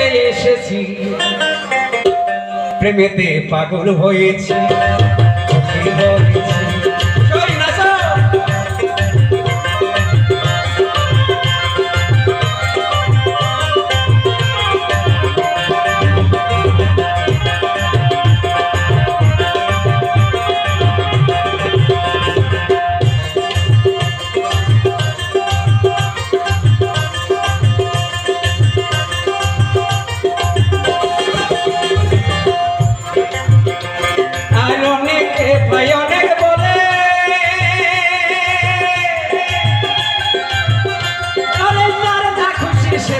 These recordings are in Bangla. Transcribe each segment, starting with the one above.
বেড়াতে এসেছি। প্রেমেতে পাগল হয়েছি।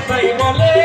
তাই বলে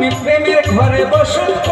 আমি প্রেমের ঘরে বসন্ত